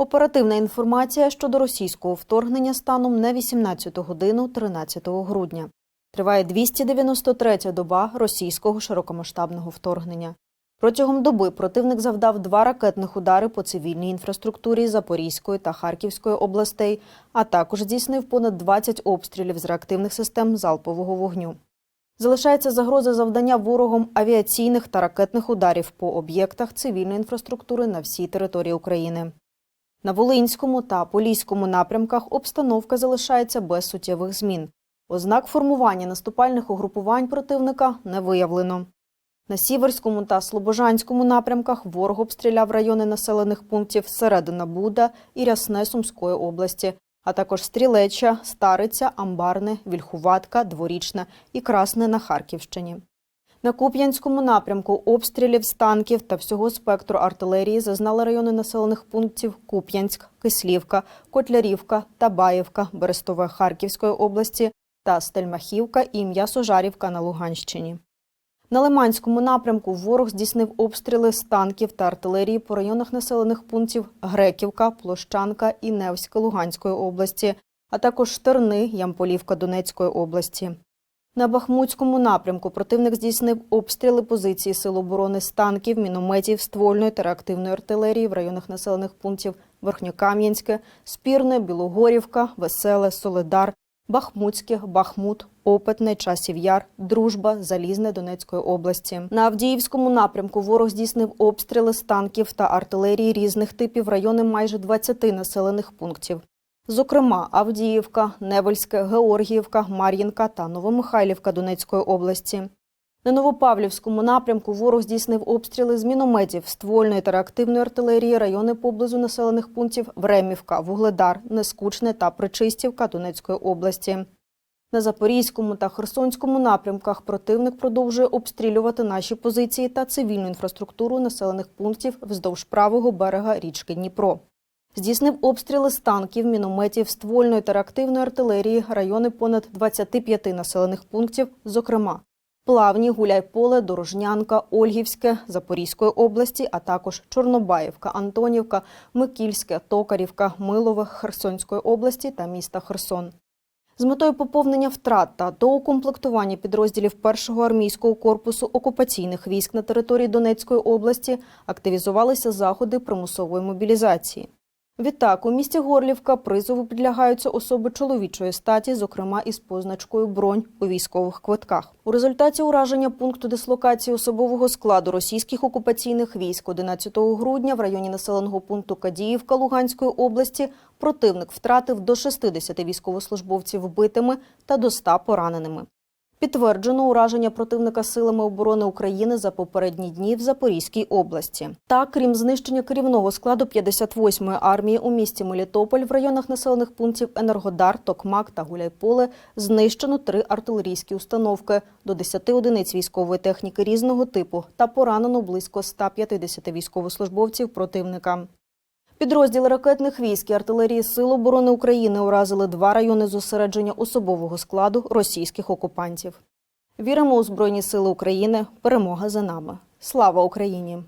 Оперативна інформація щодо російського вторгнення станом на 18 годину 13 грудня. Триває 293-я доба російського широкомасштабного вторгнення. Протягом доби противник завдав два ракетних удари по цивільній інфраструктурі Запорізької та Харківської областей, а також здійснив понад 20 обстрілів з реактивних систем залпового вогню. Залишається загроза завдання ворогом авіаційних та ракетних ударів по об'єктах цивільної інфраструктури на всій території України. На Волинському та Поліському напрямках обстановка залишається без суттєвих змін. Ознак формування наступальних угрупувань противника не виявлено. На Сіверському та Слобожанському напрямках ворог обстріляв райони населених пунктів Середина Буда і Рясне Сумської області, а також Стрілеча, Стариця, Амбарне, Вільхуватка, Дворічна і Красне на Харківщині. На Куп'янському напрямку обстрілів з танків та всього спектру артилерії зазнали райони населених пунктів Куп'янськ, Кислівка, Котлярівка, Табаївка, Берестове Харківської області та Стельмахівка і М'ясожарівка на Луганщині. На Лиманському напрямку ворог здійснив обстріли з танків та артилерії по районах населених пунктів Греківка, Площанка і Невська Луганської області, а також Терни, Ямполівка Донецької області. На Бахмутському напрямку противник здійснив обстріли позиції Сил оборони з танків, мінометів, ствольної та реактивної артилерії в районах населених пунктів Верхньокам'янське, Спірне, Білогорівка, Веселе, Соледар, Бахмутське, Бахмут, Опитне, Часів Яр, Дружба, Залізне Донецької області. На Авдіївському напрямку ворог здійснив обстріли з танків та артилерії різних типів райони майже 20 населених пунктів. Зокрема, Авдіївка, Невельське, Георгіївка, Мар'їнка та Новомихайлівка Донецької області. На Новопавлівському напрямку ворог здійснив обстріли з мінометів, ствольної та реактивної артилерії райони поблизу населених пунктів Времівка, Вугледар, Нескучне та Причистівка Донецької області. На Запорізькому та Херсонському напрямках противник продовжує обстрілювати наші позиції та цивільну інфраструктуру населених пунктів вздовж правого берега річки Дніпро. Здійснив обстріли з танків, мінометів, ствольної та реактивної артилерії райони понад 25 населених пунктів, зокрема Плавні, Гуляйполе, Дорожнянка, Ольгівське, Запорізької області, а також Чорнобаївка, Антонівка, Микільське, Токарівка, Милове, Херсонської області та міста Херсон. З метою поповнення втрат та доукомплектування підрозділів першого армійського корпусу окупаційних військ на території Донецької області активізувалися заходи примусової мобілізації. Відтак, у місті Горлівка призову підлягаються особи чоловічої статі, зокрема із позначкою бронь у військових квитках. У результаті ураження пункту дислокації особового складу російських окупаційних військ 11 грудня в районі населеного пункту Кадіївка Луганської області противник втратив до 60 військовослужбовців вбитими та до 100 пораненими. Підтверджено ураження противника силами оборони України за попередні дні в Запорізькій області. Так, крім знищення керівного складу 58-ї армії у місті Мелітополь в районах населених пунктів Енергодар, Токмак та Гуляйполе знищено три артилерійські установки, до 10 одиниць військової техніки різного типу та поранено близько 150 військовослужбовців противника. Підрозділи ракетних військ і артилерії Сил оборони України уразили два райони зосередження особового складу російських окупантів. Віримо у Збройні Сили України. Перемога за нами. Слава Україні!